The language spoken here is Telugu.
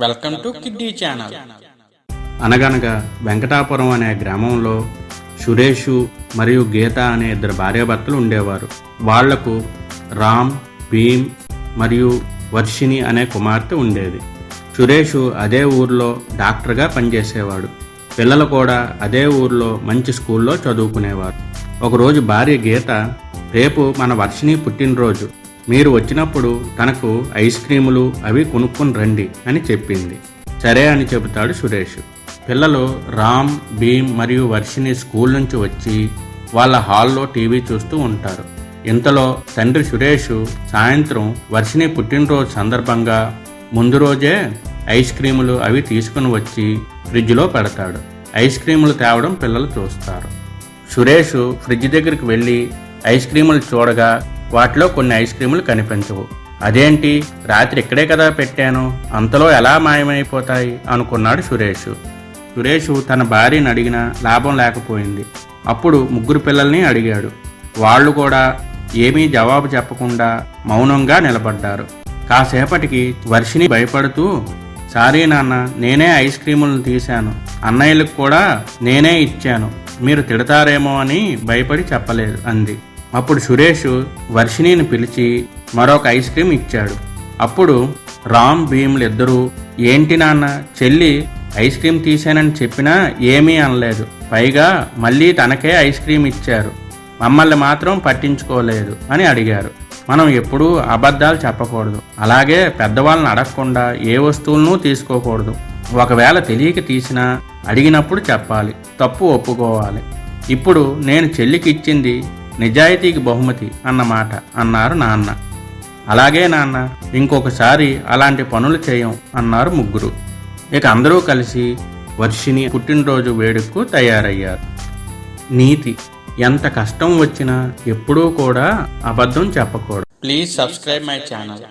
వెల్కమ్ టు కిడ్డీ ఛానల్ అనగనగా వెంకటాపురం అనే గ్రామంలో సురేషు మరియు గీత అనే ఇద్దరు భార్యాభర్తలు ఉండేవారు. వాళ్ళకు రామ్ భీమ్ మరియు వర్షిణి అనే కుమార్తె ఉండేది. సురేషు అదే ఊర్లో డాక్టర్గా పనిచేసేవాడు. పిల్లలు కూడా అదే ఊర్లో మంచి స్కూల్లో చదువుకునేవారు. ఒకరోజు భార్య గీత రేపు మన వర్షిణి పుట్టినరోజు. మీరు వచ్చినప్పుడు తనకు ఐస్ క్రీములు అవి కొనుక్కొని రండి అని చెప్పింది. సరే అని చెబుతాడు సురేష్. పిల్లలు రామ్ భీమ్ మరియు వర్షిని స్కూల్ నుంచి వచ్చి వాళ్ళ హాల్లో టీవీ చూస్తూ ఉంటారు. ఇంతలో తండ్రి సురేష్ సాయంత్రం వర్షిని పుట్టినరోజు సందర్భంగా ముందు రోజే ఐస్ క్రీములు అవి తీసుకుని వచ్చి ఫ్రిడ్జ్లో పెడతాడు. ఐస్ క్రీములు తేవడం పిల్లలు చూస్తారు. సురేష్ ఫ్రిడ్జ్ దగ్గరికి వెళ్ళి ఐస్ క్రీములు చూడగా వాటిలో కొన్ని ఐస్ క్రీములు కనిపించవు. అదేంటి? రాత్రి ఇక్కడే కదా పెట్టాను. అంతలో ఎలా మాయమైపోతాయి? అనుకున్నాడు సురేష్. సురేష్ తన భార్యని అడిగినా లాభం లేకపోయింది. అప్పుడు ముగ్గురు పిల్లల్ని అడిగాడు. వాళ్ళు కూడా ఏమీ జవాబు చెప్పకుండా మౌనంగా నిలబడ్డారు. కాసేపటికి వర్షిని భయపడుతూ సారీ నాన్న నేనే ఐస్ క్రీములను తీశాను. అన్నయ్యలకు కూడా నేనే ఇచ్చాను. మీరు తిడతారేమో అని భయపడి చెప్పలేదు అంది. అప్పుడు సురేష్ వర్షిణిని పిలిచి మరొక ఐస్ క్రీమ్ ఇచ్చాడు. అప్పుడు రామ్ భీములు ఇద్దరూ ఏంటి నాన్న చెల్లి ఐస్ క్రీమ్ తీశానని చెప్పినా ఏమీ అనలేదు. పైగా మళ్ళీ తనకే ఐస్ క్రీమ్ ఇచ్చారు. మమ్మల్ని మాత్రం పట్టించుకోలేదు అని అడిగారు. మనం ఎప్పుడూ అబద్ధాలు చెప్పకూడదు. అలాగే పెద్దవాళ్ళని అడగకుండా ఏ వస్తువులను తీసుకోకూడదు. ఒకవేళ తెలియక తీసినా అడిగినప్పుడు చెప్పాలి. తప్పు ఒప్పుకోవాలి. ఇప్పుడు నేను చెల్లికి ఇచ్చింది నిజాయితీకి బహుమతి అన్నమాట అన్నారు నాన్న. అలాగే నాన్న ఇంకొకసారి అలాంటి పనులు చేయం అన్నారు ముగ్గురు. ఇక అందరూ కలిసి వర్షిని పుట్టినరోజు వేడుకకు తయారయ్యారు. నీతి ఎంత కష్టం వచ్చినా ఎప్పుడూ కూడా అబద్ధం చెప్పకూడదు. Please subscribe my channel